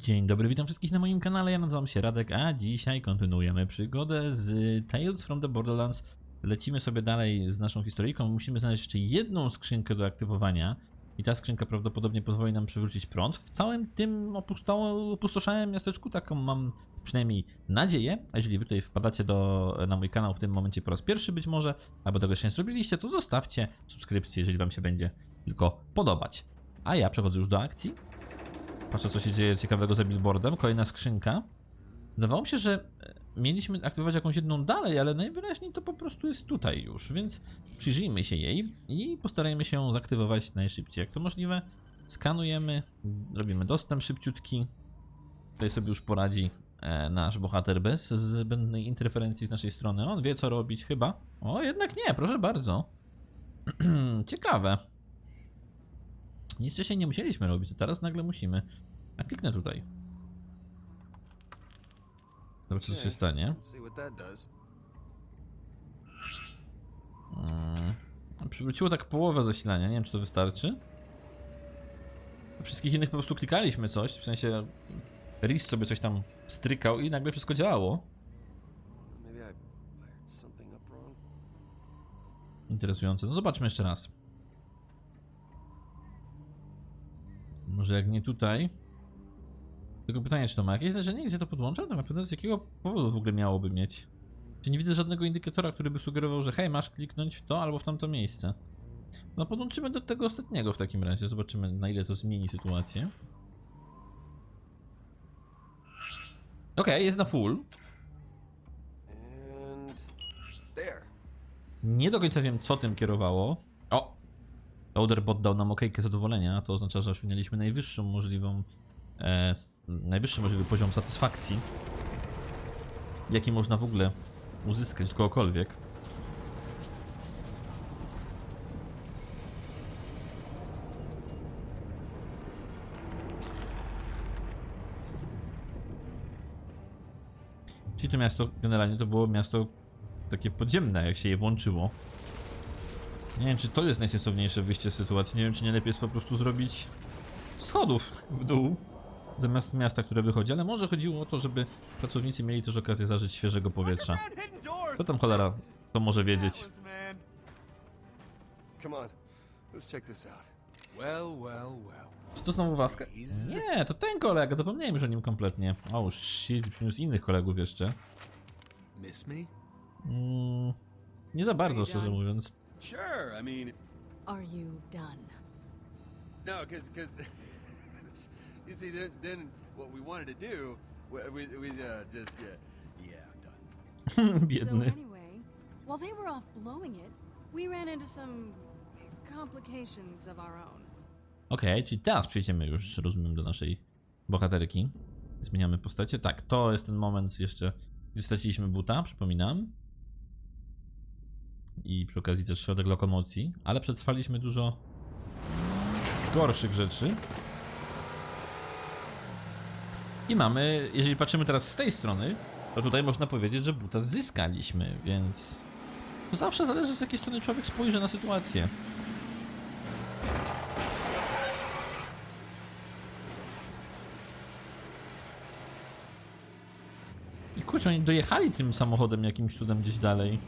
Dzień dobry, witam wszystkich na moim kanale, ja nazywam się Radek, a dzisiaj kontynuujemy przygodę z Tales from the Borderlands. Lecimy sobie dalej z naszą historyjką, musimy znaleźć jeszcze jedną skrzynkę do aktywowania i ta skrzynka prawdopodobnie pozwoli nam przywrócić prąd. W całym tym opusto- opustoszałym miasteczku, taką mam przynajmniej nadzieję, a jeżeli wy tutaj wpadacie do, na mój kanał w tym momencie po raz pierwszy być może, albo tego jeszcze nie zrobiliście, to zostawcie subskrypcję, jeżeli wam się będzie tylko podobać. A ja przechodzę już do akcji. Patrzę, co się dzieje ciekawego za billboardem. Kolejna skrzynka. Wydawało mi się, że e, mieliśmy aktywować jakąś jedną dalej, ale najwyraźniej to po prostu jest tutaj już, więc przyjrzyjmy się jej i postarajmy się ją zaktywować najszybciej jak to możliwe. Skanujemy, robimy dostęp szybciutki. Tutaj sobie już poradzi e, nasz bohater bez zbędnej interferencji z naszej strony. On wie, co robić chyba. O, jednak nie, proszę bardzo. Ciekawe. Nic wcześniej nie musieliśmy robić, a teraz nagle musimy. A kliknę tutaj. Zobaczę, co się stanie. Mm. Przywróciło tak połowę zasilania, nie wiem, czy to wystarczy. Wszystkich innych po prostu klikaliśmy coś, w sensie Riz sobie coś tam strykał i nagle wszystko działało. Interesujące. No zobaczmy jeszcze raz. Może jak nie tutaj. Tylko pytanie, czy to ma jakieś znaczenie, gdzie to podłącza? Tak naprawdę z jakiego powodu w ogóle miałoby mieć? Czy nie widzę żadnego indykatora, który by sugerował, że hej, masz kliknąć w to albo w tamto miejsce. No podłączymy do tego ostatniego w takim razie. Zobaczymy na ile to zmieni sytuację. Okej, jest na full. Nie do końca wiem, co tym kierowało. O! Loaderbot dał nam okejkę zadowolenia. To oznacza, że osiągnęliśmy najwyższą możliwą. E, najwyższy możliwy poziom satysfakcji, jaki można w ogóle uzyskać z kogokolwiek. Czyli to miasto, generalnie to było miasto takie podziemne, jak się je włączyło. Nie wiem, czy to jest najsensowniejsze wyjście z sytuacji. Nie wiem, czy nie lepiej jest po prostu zrobić schodów w dół zamiast miasta, które wychodzi, ale może chodziło o to, żeby pracownicy mieli też okazję zażyć świeżego powietrza. Co tam cholera to może wiedzieć? Czy to znowu Waska? Nie, to ten kolega, zapomniałem już o nim kompletnie. O shit, przyniósł innych kolegów jeszcze. Mm, nie za bardzo, szczerze mówiąc. Sure. I mean, Are you done? no, because you see, then then what we wanted to do was, was uh, just uh, yeah, I'm done. So Biedny. anyway, while they were off blowing it, we ran into some complications of our own. Okej, czyli teraz przejdziemy już, rozumiem, do naszej bohaterki. Zmieniamy postacie. Tak, to jest ten moment jeszcze, gdzie straciliśmy buta, przypominam. I przy okazji też środek lokomocji, ale przetrwaliśmy dużo gorszych rzeczy. I mamy, jeżeli patrzymy teraz z tej strony, to tutaj można powiedzieć, że buta zyskaliśmy, więc to zawsze zależy z jakiej strony człowiek spojrzy na sytuację. I kurczę, oni dojechali tym samochodem jakimś cudem gdzieś dalej.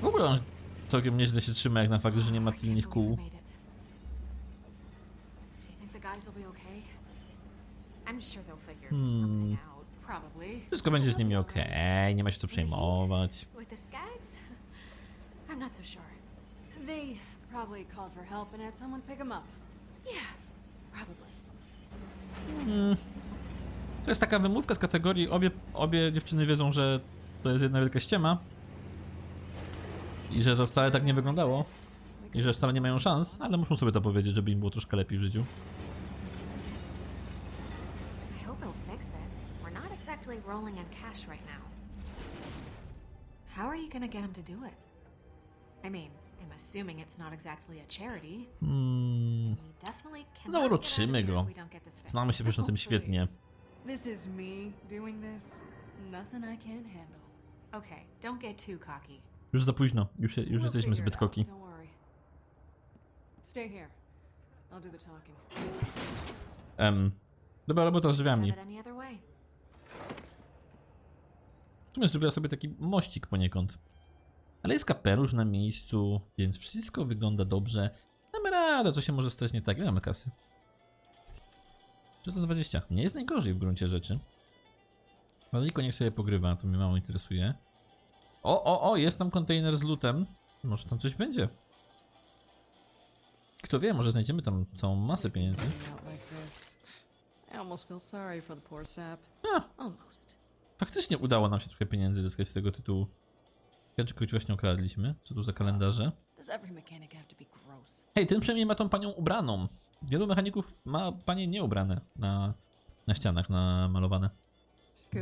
W ogóle on całkiem nieźle się trzyma jak na fakt, że nie ma tylnych kół. Do you think? I'm sure they'll figure Hmm. Wszystko będzie z nimi okej, nie ma się co przejmować. With the skags? I'm not so sure. They probably called for help and had someone pick them up. Yeah, probably. To jest taka wymówka z kategorii obie, obie dziewczyny wiedzą, że to jest jedna wielka ściema. I że to wcale tak nie wyglądało. I że wcale nie mają szans, ale muszą sobie to powiedzieć, żeby im było troszkę lepiej w życiu. Rolling in cash right now. How are you gonna get him to do it? I mean, I'm assuming it's not exactly a charity. Hmm, We definitely Zauroczymy go. of here if we don't get this znamy się już na tym świetnie. This is me doing this. Nothing I can't handle. Okay, don't get too cocky. Już za późno, już, już We'll jesteśmy figure zbyt it out, koki. Stay here. I'll do the talking. Em, Dobra robota z drzwiami. Sumie zrobiła sobie taki mościk poniekąd. Ale jest kapelusz na miejscu, więc wszystko wygląda dobrze. Damy radę, co się może stać nie tak. Ile mamy kasy? 320. Nie jest najgorzej w gruncie rzeczy. Waliko niech sobie pogrywa, to mnie mało interesuje. O, o, o, jest tam kontener z lutem. Może tam coś będzie. Kto wie, może znajdziemy tam całą masę pieniędzy. A. faktycznie udało nam się trochę pieniędzy zyskać z tego tytułu. Czy kogoś właśnie okradliśmy. Co tu za kalendarze? Hej, ten przynajmniej ma tą panią ubraną. Wielu mechaników ma panie nieubrane na, na ścianach namalowane.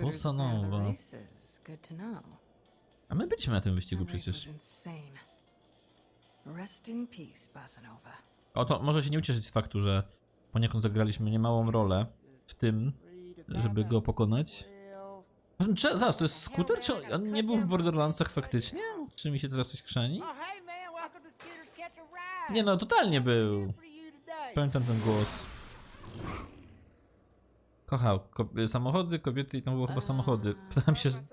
Bossa know. A my byliśmy na tym wyścigu przecież. insane. Rest in peace, Basanova. O to może się nie ucieszyć z faktu, że poniekąd zagraliśmy niemałą rolę w tym, żeby go pokonać. Czy, zaraz, to jest skuter? Czy on nie był w Borderlandsach faktycznie? Czy mi się teraz coś krzani? Oh. Nie no, totalnie był. Pamiętam ten głos. Kochał ko samochody, kobiety i tam było chyba samochody. Pytałem się, że... Uh,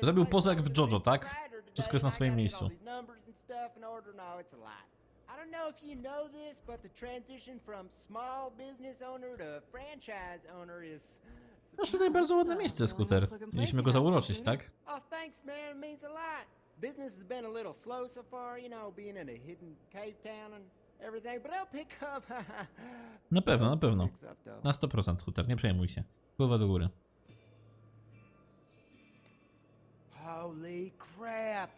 Zrobił jak over w JoJo, tak? Wszystko jest na swoim miejscu. No. I don't know if you know this, but the transition from small business owner to franchise owner is Masz tutaj bardzo ładne miejsce, skuter. Mieliśmy go zauroczyć, tak? Oh, thanks, man. It means a lot. Business has been a little slow so far, you know, being in a hidden cave town and everything, but they'll pick up. Na pewno, na pewno. Na 100% skuter, nie przejmuj się. Pływa do góry. Holy crap!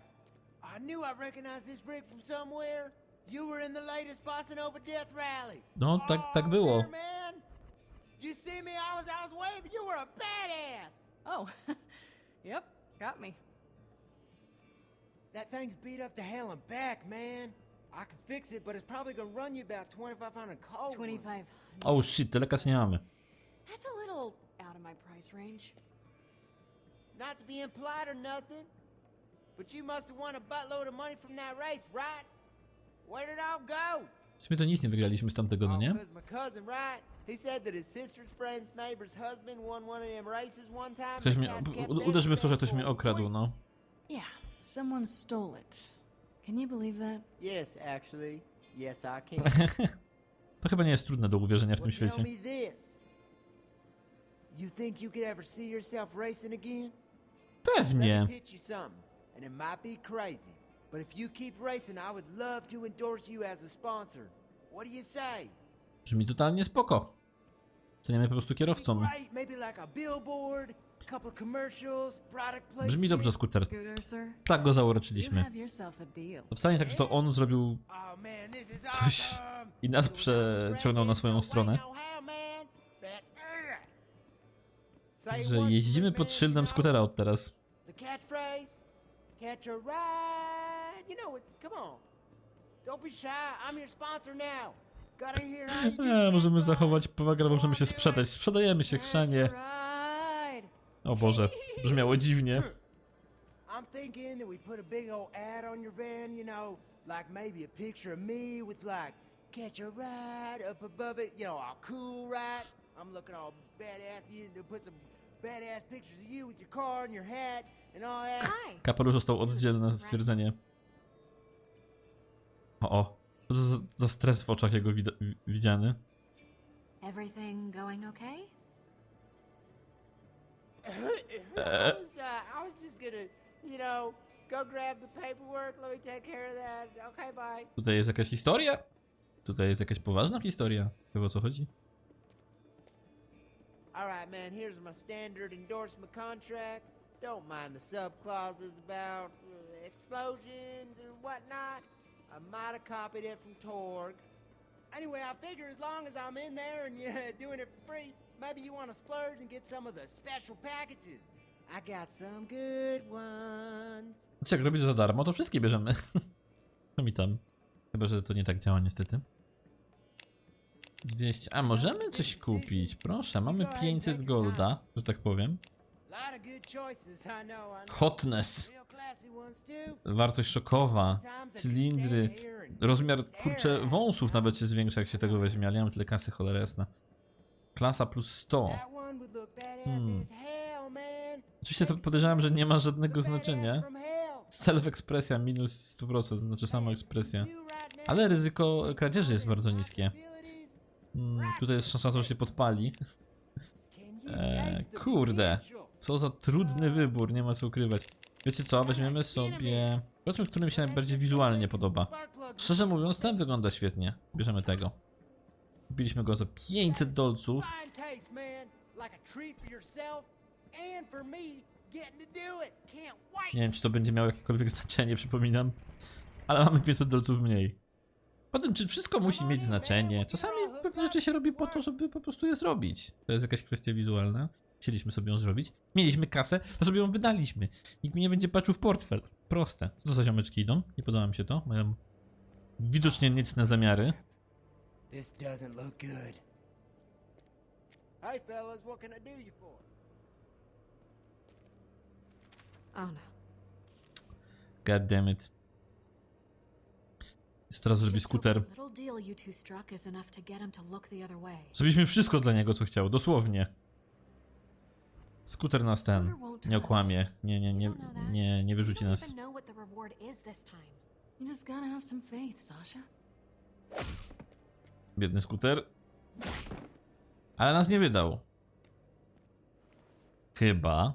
I knew I recognized this rig from somewhere. You were in the latest Bossa Nova Death Rally. No, tak, Oh, tak było. there, man. Did you see me? I was, I was waving. You were a badass. Oh, yep, got me. That thing's beat up to hell and back, man. I can fix it, but it's probably gonna run you about 2,500 cold. 25. Oh shit, tyle kasy nie mamy. That's a little out of my price range. Not to be impolite or nothing, but you must have won a buttload of money from that race, right? Where did it all go? W sumie to nic nie wygraliśmy z tamtego, no nie? He said that his sister's friend's neighbor's husband won one of them races one time. Ktoś mnie, u- them uderz mnie w to, że ktoś mnie okradł, no. Yeah, someone stole it. Can you believe that? Yes, actually. Yes, I can. To chyba nie jest trudne do uwierzenia w tym well, tell świecie. me this. You think you could ever see yourself racing again? Let Pewnie. me pitch you something, and it might be crazy, but if you keep racing, I would love to endorse you as a sponsor. What do you say? Brzmi totalnie spoko. Staniemy po prostu kierowcą. Brzmi dobrze, skuter. Tak go zauroczyliśmy. To wcale nie tak, że to on zrobił Oh Coś i nas przeciągnął na swoją stronę. Że jeździmy pod szyldem skutera od teraz. Don't be shy. I'm your sponsor now. E, możemy ride. zachować powagę, możemy się sprzedać. Sprzedajemy się, chrzanie. Ride. O Boże, brzmiało dziwnie. I'm thinking that we put a big old ad on your van, you know, like maybe a picture of me with like catch a ride up above it, you know, all cool, right? I'm looking all badass. You to put some badass pictures of you with your car and your hat and all that. Hi. Kapelusz został oddzielny na stwierdzenie. O, o. Co to za, za stres w oczach jego wida- wi- widziany? Everything going okay? I, was, uh, I was just gonna, you know, go grab the paperwork. Let me take care of that. Okay, bye. Tutaj jest jakaś historia? Tutaj jest jakaś poważna historia. Chyba o co chodzi? All right, man. Here's my standard endorsement contract. Don't mind the subclauses about uh, explosions or whatnot. I might have copied it from Torg. Anyway, I figure as long as I'm in there and you're doing it for free, maybe you want to splurge and get some of the special packages. I got some good ones. Znaczy, jak robi to za darmo, to wszystkie bierzemy. Co mi tam? Chyba, że to nie tak działa niestety. 200. A możemy coś kupić? Proszę, mamy 500 golda, że tak powiem. Hotness. Wartość szokowa. Cylindry. Rozmiar, kurczę, wąsów nawet się zwiększa, jak się tego weźmie, ale nie mam tyle kasy, cholera jasna. Klasa plus 100. That one would look badass Hmm. Oczywiście to podejrzewam, że nie ma żadnego znaczenia. Self-ekspresja minus 100%, znaczy sama ekspresja. Ale ryzyko kradzieży jest bardzo niskie. possibilities. Mm, tutaj jest szansa, że się podpali. Eee, kurde. Co za trudny wybór, nie ma co ukrywać. Wiecie co, weźmiemy sobie... Powiedzmy, który mi się najbardziej wizualnie podoba. Szczerze mówiąc, ten wygląda świetnie. Bierzemy tego. Kupiliśmy go za 500 dolców. Nie wiem, czy to będzie miało jakiekolwiek znaczenie, przypominam. Ale mamy 500 dolców mniej. Potem, czy wszystko musi mieć znaczenie? Czasami pewne rzeczy się robi po to, żeby po prostu je zrobić. To jest jakaś kwestia wizualna. Chcieliśmy sobie ją zrobić. Mieliśmy kasę, to sobie ją wydaliśmy. Nikt mi nie będzie patrzył w portfel. Proste. Co to za ziomeczki idą? Nie podoba mi się to. Mają widocznie niecne zamiary. This doesn't look good. Hey, fellas, what can I do you for? Oh no. God damn it. Co teraz zrobi skuter? Zrobiliśmy wszystko dla niego, co chciał. Dosłownie. Skuter nas ten. Nie okłamie. Nie, nie, nie, nie, nie wyrzuci nas. Biedny skuter. Ale nas nie wydał. Chyba.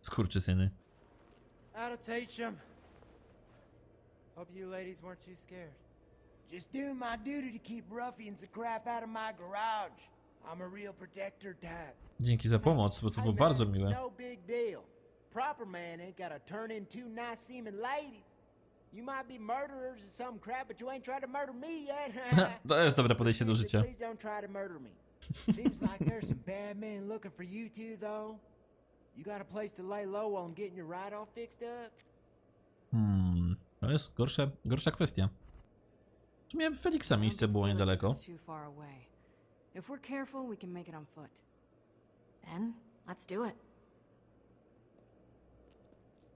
Skurczysyny. Them. Hope you ladies weren't too scared. Just doing my duty to keep ruffians the crap out of my garage. I'm a real protector type. Dzięki za pomoc, bo to było bardzo miłe. No. Proper man ain't gotta turn in two nice seeming ladies. You might be murderers or some crap, but you ain't tried to murder me yet. To jest dobre podejście do życia. Please don't try to murder me. Seems like there's some bad men looking for you two, though. You got a place to lay low while I'm getting your ride all fixed up? Hmm. To jest gorsza, gorsza kwestia. W sumie Feliksa miejsce było niedaleko. too. If we're careful, we can make it on foot. Then, let's do it.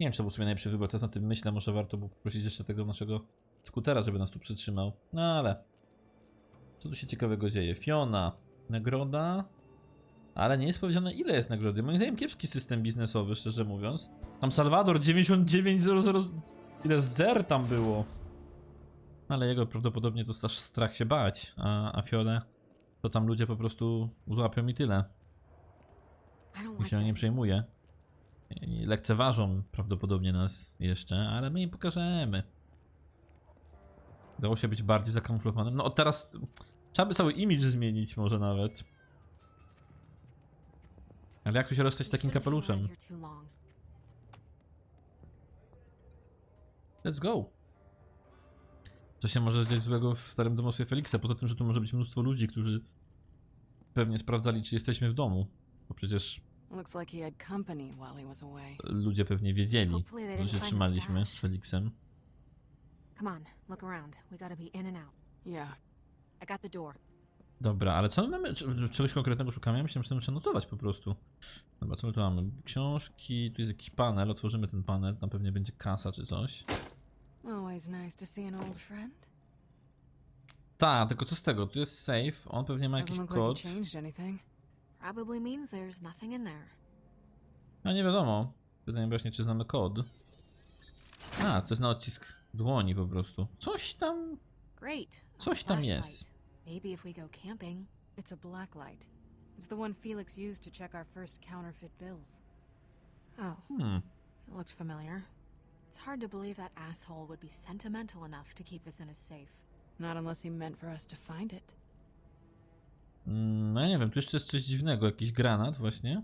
Nie wiem, czy to był sobie najlepszy wybór. Teraz na tym myślę, może warto było poprosić jeszcze tego naszego skutera, żeby nas tu przytrzymał. No ale. Co tu się ciekawego dzieje? Fiona. Nagroda. Ale nie jest powiedziane, ile jest nagrody. Moim zdaniem kiepski system biznesowy, szczerze mówiąc. Tam Salwador 9900. Ile zer tam było. Ale jego prawdopodobnie to aż strach się bać. A, a Fionę to tam ludzie po prostu złapią i tyle. Nikt się nie przejmuje. Lekceważą prawdopodobnie nas jeszcze, ale my im pokażemy. Dało się być bardziej zakamuflowanym. No teraz trzeba by cały imidż zmienić może nawet. Ale jak tu się rozstać z takim kapeluszem? Let's go. Co się może dziać złego w starym domostwie Feliksa? Poza tym, że tu może być mnóstwo ludzi, którzy pewnie sprawdzali, czy jesteśmy w domu. Bo przecież Looks like he had company while he was away. ludzie pewnie wiedzieli, Hopefully they że trzymaliśmy z. Feliksem. Come on, look around. We gotta be in and out. Yeah. I got the door. Dobra, ale co my mamy? Czy- Czegoś konkretnego szukamy? Ja myślałem, że to trzeba notować po prostu. Dobra, co my tu mamy? Książki, tu jest jakiś panel, otworzymy ten panel, tam pewnie będzie kasa czy coś. Always nice to see an old friend. Ta, tylko co z tego? Tu jest safe, on pewnie ma jakiś Doesn't look kod. like he changed anything. Probably means there's nothing in there. A nie wiadomo. Pytanie właśnie, czy znamy kod. A, to jest na odcisk dłoni po prostu. Coś tam... Great. a Coś tam flashlight. jest. Maybe if we go camping. It's a blacklight. It's the one Felix used to check our first counterfeit bills. Oh, Hmm. it looked familiar. It's hard to believe that asshole would be sentimental enough to keep this in his safe. Not unless he meant for us to find it. Mm, No ja nie wiem, tu jeszcze jest coś dziwnego, jakiś granat właśnie.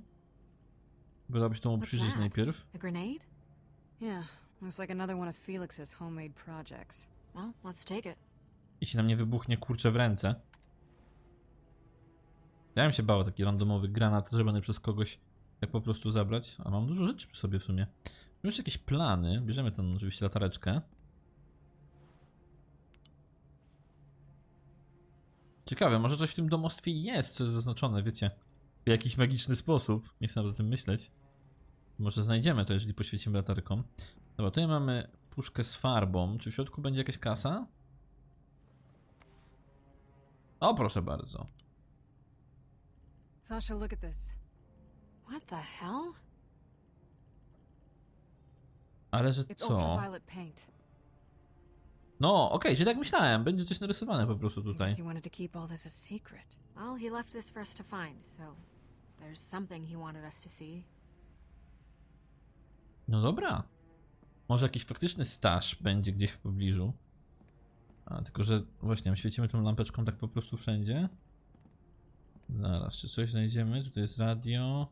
Byłabyś to mu przyjrzeć najpierw. A grenade? Yeah, looks like another one of Felix's homemade projects. Well, let's take it. Jeśli nam nie wybuchnie kurczę w ręce. Ja bym się bał taki randomowy granat zrobiony przez kogoś, jak po prostu zabrać. A mam dużo rzeczy przy sobie w sumie. Mam jeszcze jakieś plany. Bierzemy tą oczywiście latareczkę. Ciekawe, może coś w tym domostwie jest, co jest zaznaczone, wiecie. W jakiś magiczny sposób. Nie chcę nawet o tym myśleć. Może znajdziemy to, jeżeli poświecimy latarką. Dobra, tutaj mamy puszkę z farbą. Czy w środku będzie jakaś kasa? O, proszę bardzo. Sasha, look at this. What the hell? Ale że co? No, okej, czyli tak myślałem. Będzie coś narysowane po prostu tutaj. guess he wanted to keep all this a secret. Well, he left this for us to find, so there's something he wanted us to see. No dobra. Może jakiś faktyczny staż będzie gdzieś w pobliżu. A, tylko że właśnie, świecimy tą lampeczką tak po prostu wszędzie. Zaraz, czy coś znajdziemy? Tutaj jest radio.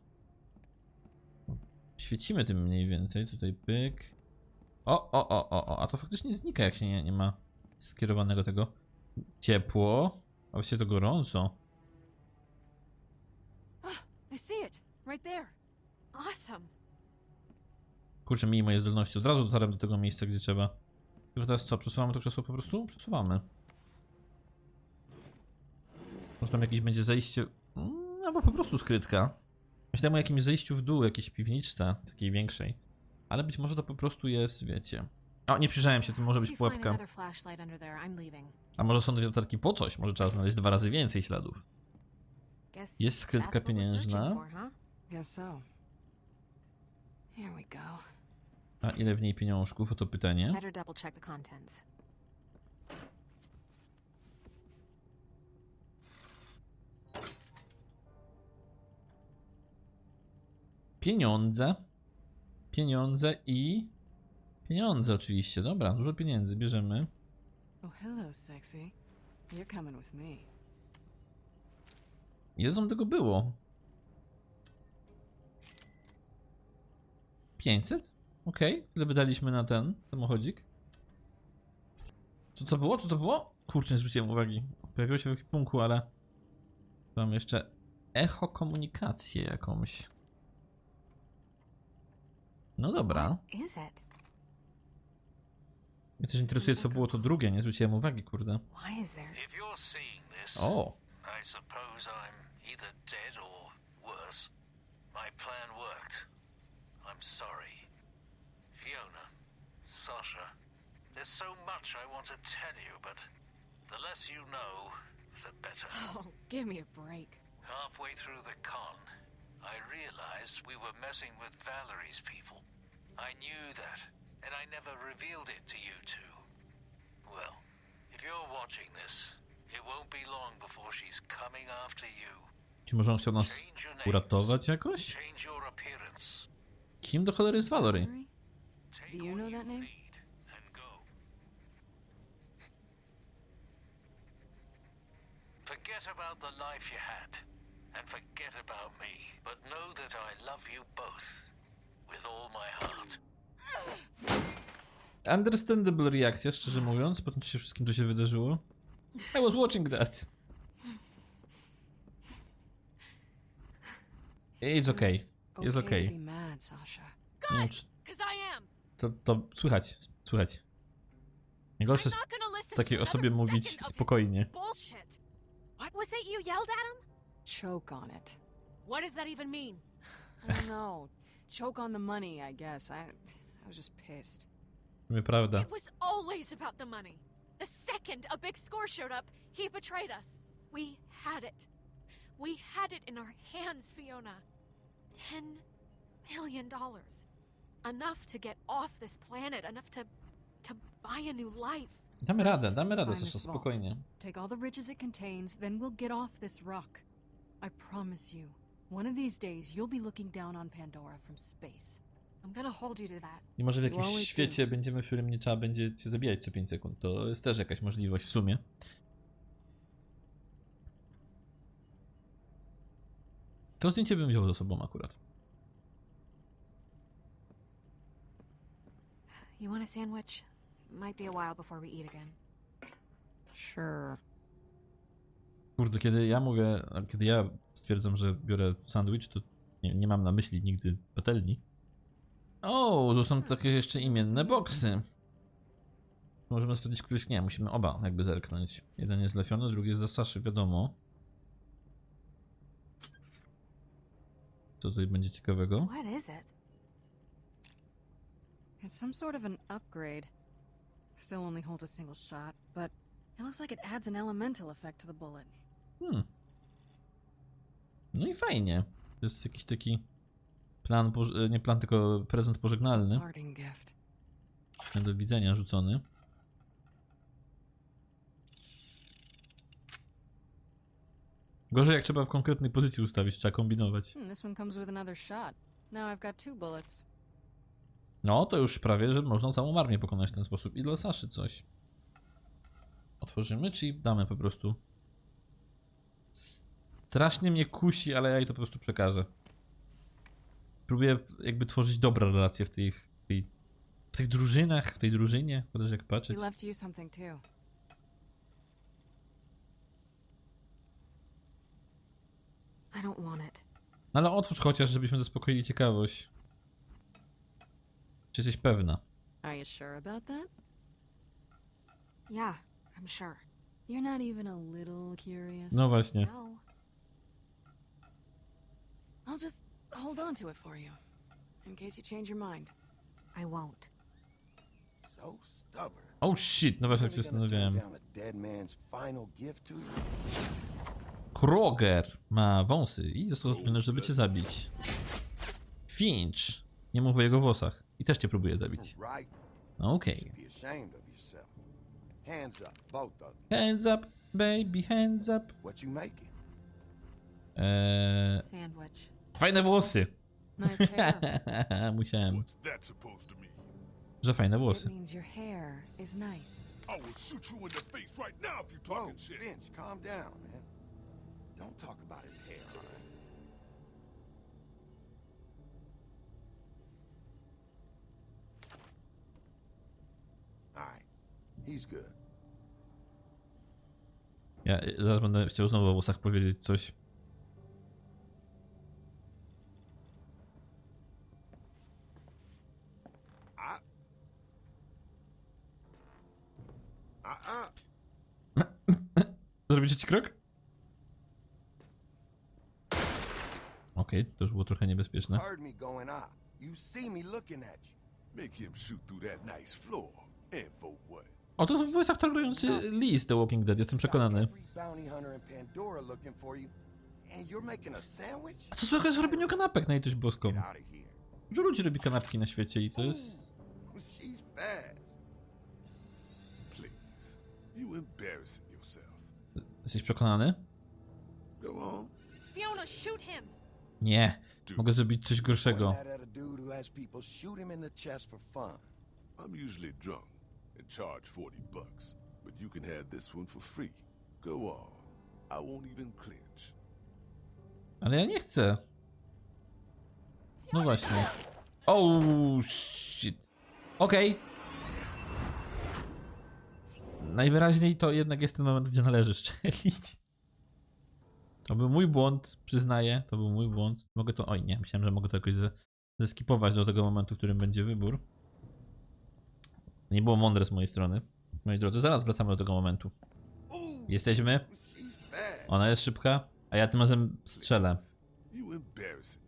Świecimy tym mniej więcej. Tutaj pyk. O, o, o, o, o. A to faktycznie znika, jak się nie, nie ma skierowanego tego. Ciepło. A właściwie to gorąco. I see it! Right there! Awesome! Kurczę, mimo moje zdolności. Od razu dotarłem do tego miejsca, gdzie trzeba. Tylko teraz co? Przesuwamy to krzesło po prostu? Przesuwamy. Może tam jakieś będzie zejście. Mm, Albo po prostu skrytka. Myślałem o jakimś zejściu w dół, jakiejś piwniczce, takiej większej. Ale być może to po prostu jest, wiecie. O, nie przyjrzałem się, to może być pułapka. A może są dwie latarki po coś? Może trzeba znaleźć dwa razy więcej śladów. Jest skrytka pieniężna. A ile w niej pieniążków? Oto pytanie. Pieniądze. Pieniądze i... Pieniądze oczywiście, dobra, dużo pieniędzy, bierzemy. Oh, hello, sexy. You're coming with me. Ile tam tego było? 500? Okej, tyle wydaliśmy na ten samochodzik. Co to było? Co to było? Kurczę, nie zwróciłem uwagi. Pojawiło się w ekwipunku, ale... Mam jeszcze echo komunikację jakąś. No dobra. What is it? Mnie też interesuje, co było to drugie, nie zwróciłem uwagi, kurde. Why is there? If you're seeing this, O! I suppose I'm either dead or worse. My plan worked. I'm sorry. Fiona, Sasha, there's so much I want to tell you, but the less you know, the better. Oh, give me a break. Halfway through the con, I realized we were messing with Valerie's people. I knew that, and I never revealed it to you two. Well, if you're watching this, it won't be long before she's coming after you. Czy może on chciał nas Change your names, uratować jakoś? change your appearance. Kim do cholery jest Valerie? Valerie? Do you know that name? need and go. Forget about the life you had, and forget about me. But know that I love you both Understandable reakcja, szczerze mówiąc, po tym co się wszystkim, co się wydarzyło. I was watching that. It's okay. Jest okay okej. to be mad, Sasha. Nie wiem, czy Because I am. to, to słychać, słychać. Najgorsze jest takiej to osobie mówić second of his spokojnie. Bullshit. What was it you yelled at him? Choke on it. What does that even mean? I don't know. Choke on the money, I guess. I, I was just pissed. Nieprawda. It was always about the money. The second a big score showed up, he betrayed us. We had it. We had it in our hands, Fiona. Ten million dollars. Enough to get off this planet, enough to to buy a new life. Damy radę, damy radę, Find Sasza, spokojnie. Take all the riches it contains, then we'll get off this rock. I promise you. One of these days, you'll be looking down on Pandora from space. I'm gonna hold you to that. I może w jakimś świecie będziemy, w którym nie trzeba będzie cię zabijać co 5 sekund. To jest też jakaś możliwość w sumie. To zdjęcie bym wziął ze sobą akurat. You want a sandwich? Might be a while before we eat again. Sure. Kurde, kiedy ja mówię, kiedy ja stwierdzam, że biorę sandwich, to nie, nie mam na myśli nigdy patelni. O, to są takie jeszcze imienne boksy. Możemy sprawdzić któryś, nie, musimy oba jakby zerknąć. Jeden jest lefiony, drugi jest za Saszy, wiadomo. Co tutaj będzie ciekawego? What is it? It's some sort of an upgrade. Still only holds a single shot, but it looks like it adds an elemental effect to the bullet. Hmm. No i fajnie. To jest jakiś taki plan, poż- nie plan, tylko prezent pożegnalny. Do widzenia rzucony. Gorzej jak trzeba w konkretnej pozycji ustawić, trzeba kombinować. Hmm. No to już prawie, że można całą armię pokonać w ten sposób. I dla Saszy coś. Otworzymy, czy damy po prostu? Strasznie mnie kusi, ale ja jej to po prostu przekażę. Próbuję jakby tworzyć dobre relacje w tych, w tej, w tych drużynach, w tej drużynie. Chociaż jak patrzeć. No ale otwórz chociaż, żebyśmy zaspokoili ciekawość. Czy jesteś pewna? Are you sure about that? Yeah, I'm sure. You're not even a little curious. No właśnie. No. I'll just hold on to it for you. In case you change your mind. I won't. So stubborn. Oh shit, no właśnie tak się zastanawiałem. Kroger ma wąsy i został zatrudniony, żeby cię zabić. Finch. Nie mów o jego włosach. I też cię próbuje zabić. Right? Okej. Yourself. Hands up. Hands baby, hands up. What you making? Eee, fajne włosy. Musiałem, że fajne włosy. I will shoot you in the face right now if you Whoa, talking shit. Finch, calm down, man. Don't talk about his hair, all right? All right, he's good. Ja zaraz będę chciał znowu o włosach powiedzieć coś. Zrobicie ci krok? Okej, to już było trochę niebezpieczne. Heard me going out. You see me looking at you. Make him shoot through that nice floor. And for what? O, to jest voice aktor grający Lee z The Walking Dead, jestem przekonany. every bounty hunter in Pandora looking for you, and you're making a sandwich? A co złego jest w robieniu kanapek na litość boską? Get out of here. Dużo ludzi robi kanapki na świecie i to jest... She's fast. Please. You embarrassing yourself. Jesteś przekonany? Nie. Mogę zrobić coś gorszego. I'm usually drunk and charge 40 bucks, but you can have this one for free. Go on. I won't even clinch. Ale ja nie chcę. No właśnie. Oh shit. Okej. Najwyraźniej to jednak jest ten moment, gdzie należy szczelić. To był mój błąd, przyznaję. To był mój błąd. Mogę to. Oj, nie, myślałem, że mogę to jakoś ze, zeskipować do tego momentu, w którym będzie wybór. Nie było mądre z mojej strony. Moi drodzy, zaraz wracamy do tego momentu. Jesteśmy. Ona jest szybka, a ja tym razem strzelę.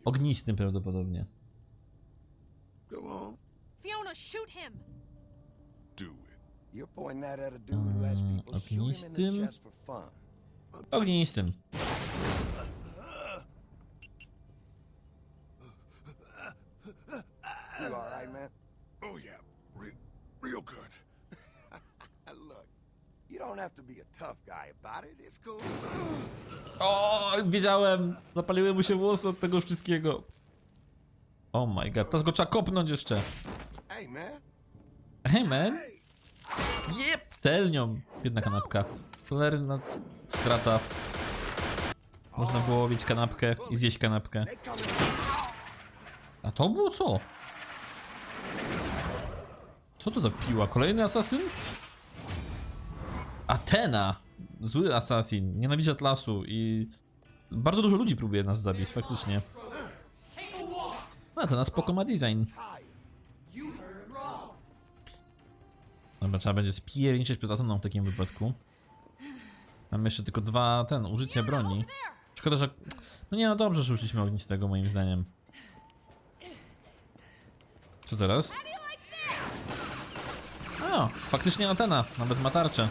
Ognistym prawdopodobnie. Fiona, shoot him! You're pointing that at a dude who has Mm, people shoot him in the ognistym. chest for fun. Ognistym. You all right, man? Oh, yeah. Real, real good. Look, you don't have to be a tough guy about it. It's cool. O, wiedziałem! Zapaliły mu się włosy od tego wszystkiego. Oh my god, teraz go trzeba kopnąć jeszcze. Hey, man. Hey man! Jep! Telnią! Jedna kanapka. Cholerna strata. Można było łowić kanapkę i zjeść kanapkę. A to było co? Co to za piła? Kolejny asasyn? Atena! Zły asasin. Nienawidzi Atlasu i... Bardzo dużo ludzi próbuje nas zabić, faktycznie. Atena spoko ma design. Dobra, trzeba będzie spierniczyć przed Ateną w takim wypadku. Mamy jeszcze tylko dwa, ten, użycie broni. Szkoda, że... No nie, no dobrze, że użyliśmy ognistego moim zdaniem. Co teraz? O, faktycznie Atena, nawet ma tarczę.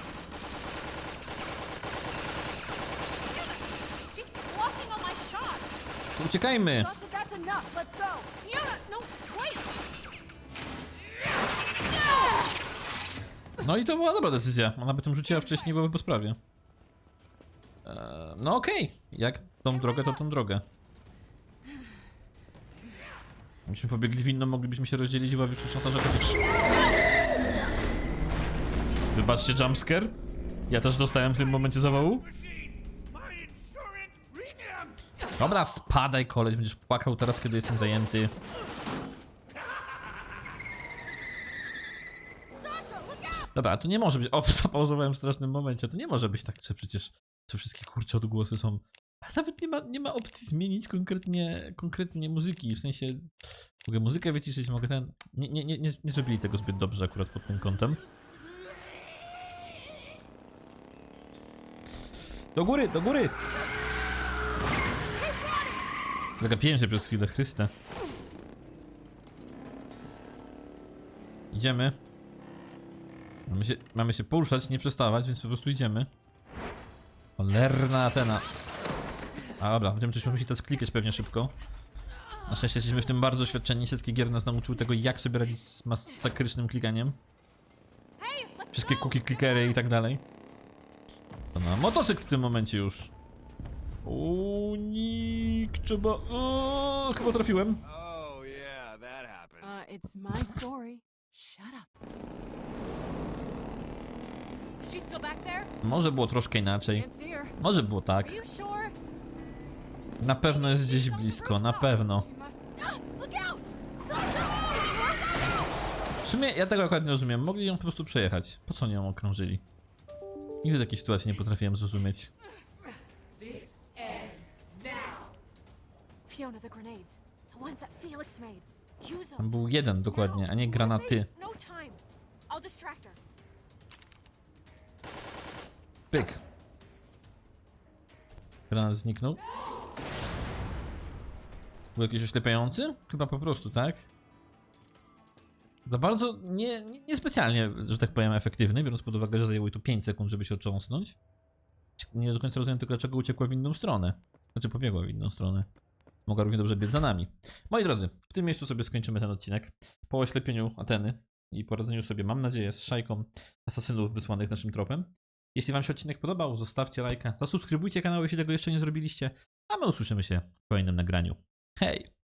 Uciekajmy! No i to była dobra decyzja. Ona by tym rzuciła wcześniej, byłoby po sprawie. Eee, no okej. Jak tą drogę, to tą drogę. Gdybyśmy pobiegli w inną, moglibyśmy się rozdzielić i była większa szansa, że chociaż... Wybaczcie jumpscare. Ja też dostałem w tym momencie zawału. Dobra, spadaj koleś, będziesz płakał teraz, kiedy jestem zajęty. Dobra, a to nie może być. O, zapauzowałem w strasznym momencie. To nie może być tak, że przecież te wszystkie kurcze odgłosy są. A nawet nie ma, nie ma opcji zmienić konkretnie, konkretnie muzyki. W sensie mogę muzykę wyciszyć, mogę ten. Nie, nie, nie, nie, nie zrobili tego zbyt dobrze akurat pod tym kątem. Do góry, do góry! Zagapiłem się przez chwilę, Chryste. Idziemy. Mamy się, mamy się poruszać, nie przestawać, więc po prostu idziemy. Cholerna Atena. A dobra, będziemy coś musi teraz klikać pewnie szybko. Na szczęście jesteśmy w tym bardzo doświadczeni. Setki gier nas nauczyły tego, jak sobie radzić z masakrycznym klikaniem. Wszystkie cookie clickery i tak dalej. To na motocykl w tym momencie już. Unik, trzeba... O, chyba trafiłem. Oh yeah, that happened. Uh, it's my story. Shut up. Is she still back there? Może było troszkę inaczej. Może było tak. Na pewno jest gdzieś blisko, na pewno. Ah! W sumie ja tego akurat nie rozumiem. Mogli ją po prostu przejechać. Po co nią okrążyli? Nigdy takiej sytuacji nie potrafiłem zrozumieć. Tam był jeden dokładnie, a nie granaty. No time. I'll distract her. Pyk. Granat zniknął. Był jakiś oślepiający? Chyba po prostu, tak? Za bardzo nie, nie, niespecjalnie, że tak powiem, efektywny, biorąc pod uwagę, że zajęło to 5 sekund, żeby się otrząsnąć. Nie do końca rozumiem tylko, dlaczego uciekła w inną stronę. Znaczy pobiegła w inną stronę. Mogła równie dobrze biec za nami. Moi drodzy, w tym miejscu sobie skończymy ten odcinek. Po oślepieniu Ateny i poradzeniu sobie, mam nadzieję, z szajką asasynów wysłanych naszym tropem. Jeśli Wam się odcinek podobał, zostawcie lajka, zasubskrybujcie kanał, jeśli tego jeszcze nie zrobiliście, a my usłyszymy się w kolejnym nagraniu. Hej!